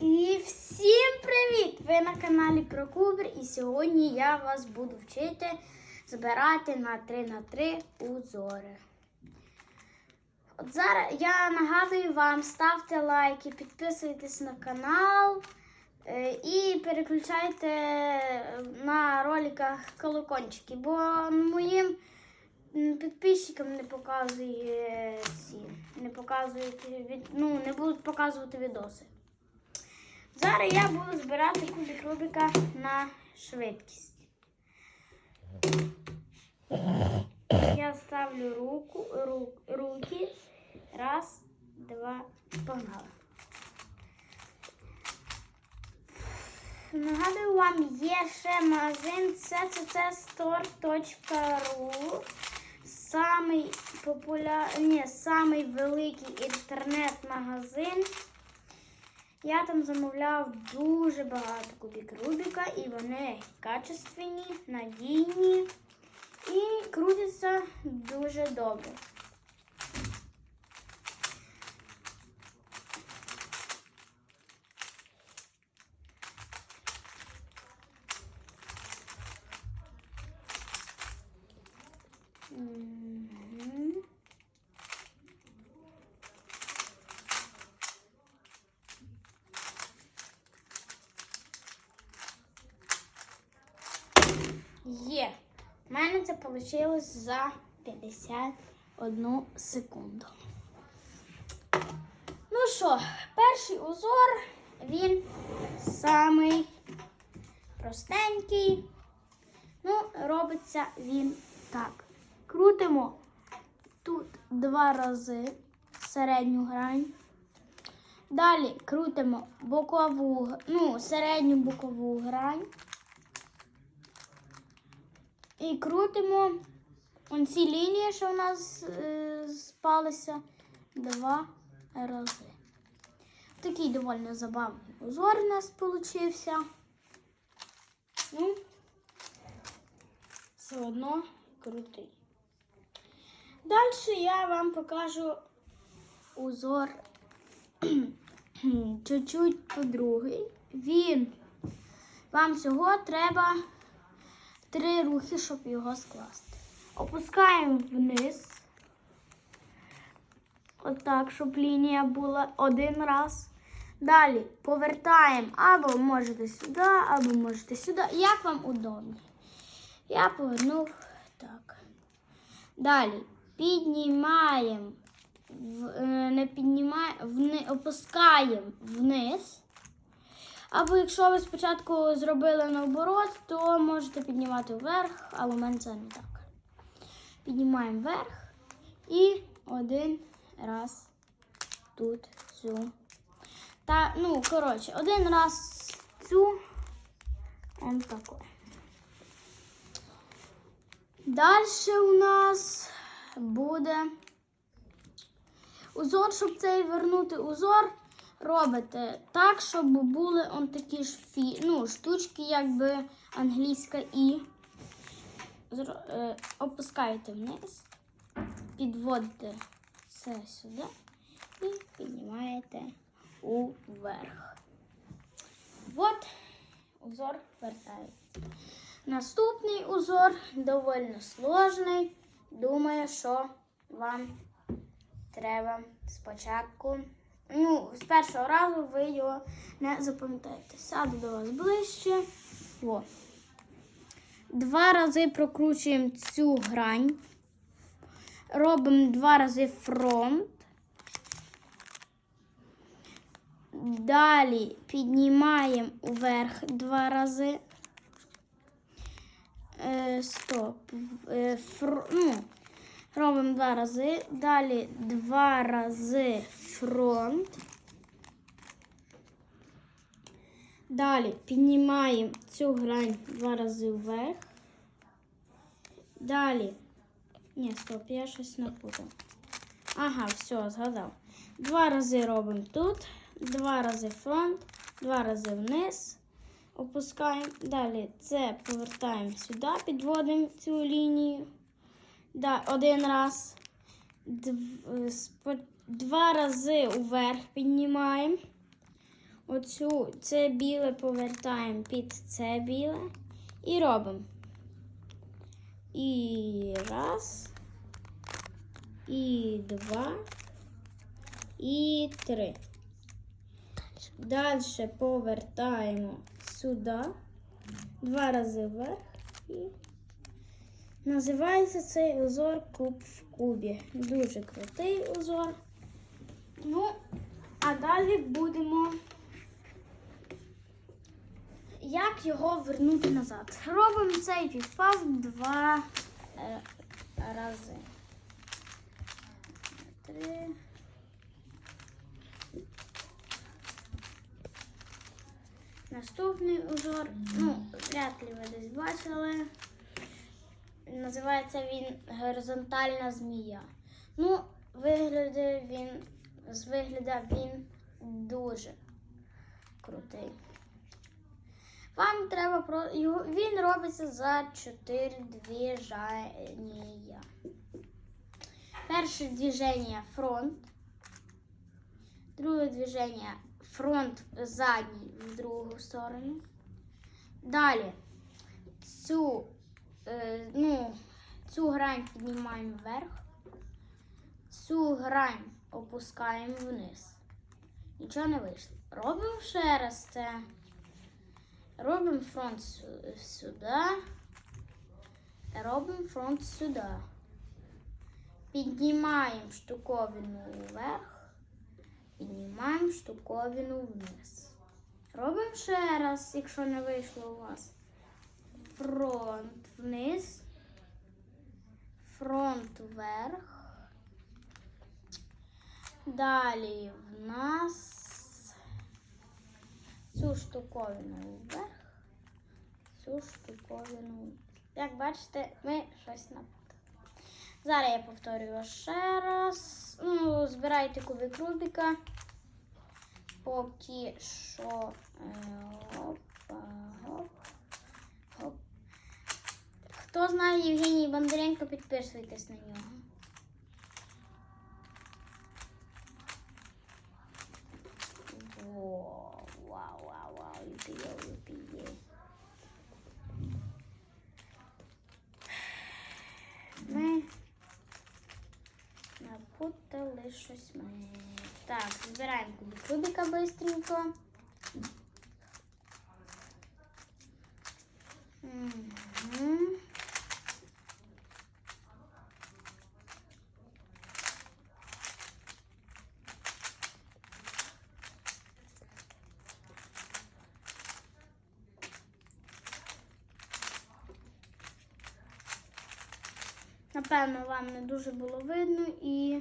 І всім привіт! Ви на каналі ProCuber і сьогодні я вас буду вчити збирати на 3 на 3 узори. От зараз я нагадую вам, ставте лайки, підписуйтесь на канал е, і переключайте на роликах колокольчики, бо моїм підписчикам не показує ці, не показують ну, не будуть показувати відоси. Зараз я буду збирати кубик Рубіка на швидкість. Я ставлю руку, ру, руки. Раз, два, погнали. Нагадую вам, є ще магазин cccstore.ru Самий популярний, самий великий інтернет-магазин. Я там замовляв дуже багато кубик Рубіка, і вони качественні, надійні і крутяться дуже добре. Є. У мене це вийшло за 51 секунду. Ну що, перший узор, він самий простенький. Ну, робиться він так. Крутимо тут два рази середню грань. Далі крутимо бокову, ну, середню бокову грань. І крутимо ці лінії, що в нас е, спалися, два рази. Такий доволі забавний узор у нас получився. Ну, все одно крутий. Далі я вам покажу узор чуть-чуть по-другий. Він вам всього треба три рухи, щоб його скласти. Опускаємо вниз. Отак, щоб лінія була один раз. Далі повертаємо або можете сюди, або можете сюди. Як вам удобно. Я повернув так. Далі піднімаємо, е, не піднімаємо, опускаємо вниз. Або якщо ви спочатку зробили наоборот, то можете піднімати вверх, але у мене це не так. Піднімаємо вверх і один раз тут цю. Та, ну, коротше, один раз цю. Он таку. Далі у нас буде узор, щоб цей вернути узор, робите так, щоб були он такі ж фі, ну, штучки, якби англійська і. Е, опускаєте вниз, підводите це сюди і піднімаєте уверх. От узор вертається. Наступний узор доволі сложний. Думаю, що вам треба спочатку. Ну, з першого разу ви його не запам'ятаєте. Сяду до вас ближче. О. Два рази прокручуємо цю грань. Робимо два рази фронт. Далі піднімаємо вверх два рази. Е, стоп. Е, фр, ну, робимо два рази. Далі два рази фронт. Далі піднімаємо цю грань два рази вверх. Далі. Ні, стоп, я щось напутав. Ага, все, згадав. Два рази робимо тут, два рази фронт, два рази вниз. Опускаємо. Далі це повертаємо сюди, підводимо цю лінію. Да, один раз. Два рази вверх піднімаємо. оцю це біле повертаємо під це біле і робимо. І раз, і два, і три. Далі повертаємо сюди, два рази вверх і називається цей узор куб в кубі. Дуже крутий узор. Ну, а далі будемо. Як його вернути назад? Робимо цей півпав два е, рази. Три. Наступний узор, ну, вряд ли ви десь бачили. Називається він горизонтальна змія. Ну, виглядає він, з вигляда він дуже крутий. Вам треба про. Він робиться за 4 движення. Перше движення фронт. Друге движення фронт задній в другу сторону. Далі цю, ну, цю грань піднімаємо вверх, цю грань опускаємо вниз. Нічого не вийшло. Робимо ще раз це. Робимо фронт сюди. Робимо фронт сюди. Піднімаємо штуковину вверх. Піднімаємо штуковину вниз. Робимо ще раз, якщо не вийшло у вас. Фронт вниз. Фронт вверх. Далі в нас цю штуковину вверх, цю штуковину. Як бачите, ми щось напутали. Зараз я повторюю ще раз. Ну, збирайте кубик Рубіка. Поки що. е, Опа, гоп. Хто знає Євгеній Бондаренко, підписуйтесь на нього. Вау, вау, вау, юпіє, юпіє. Ми напутали щось ми. Так, збираємо кубик Рубіка быстренько. Мгм. Напевно, вам не дуже було видно і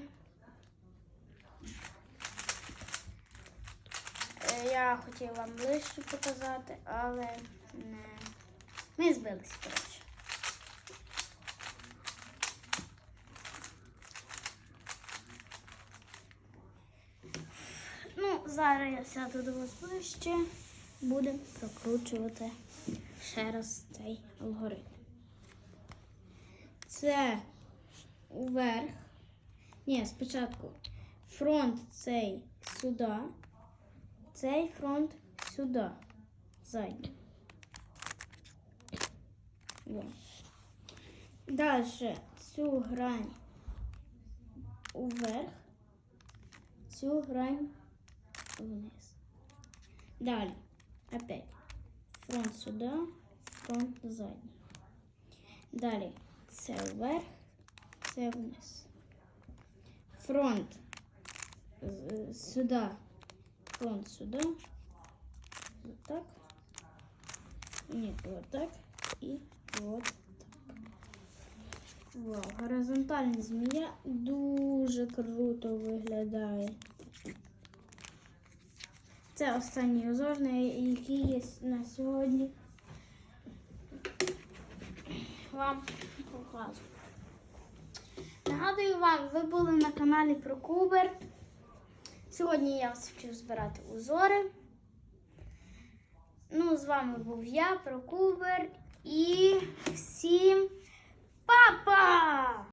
е, я хотіла вам ближче показати, але не. Ми збились, коротше. Ну, зараз я сяду до вас ближче, будемо прокручувати ще раз цей алгоритм. Це вверх. Ні, спочатку фронт цей сюди. Цей фронт сюди. Задній. Далі цю грань вверх, цю грань вниз. Далі. Опять. Фронт сюди, фронт задній. Далі це вверх, це вниз. Фронт сюди, фронт сюди. Отак. Ні, отак і от так. Вау, горизонтальна змія дуже круто виглядає. Це останній узор, який є на сьогодні. Вам показую. Нагадую вам, ви були на каналі про Кубер. Сьогодні я вас вчив збирати узори. Ну, з вами був я, Прокубер, і всім па-па!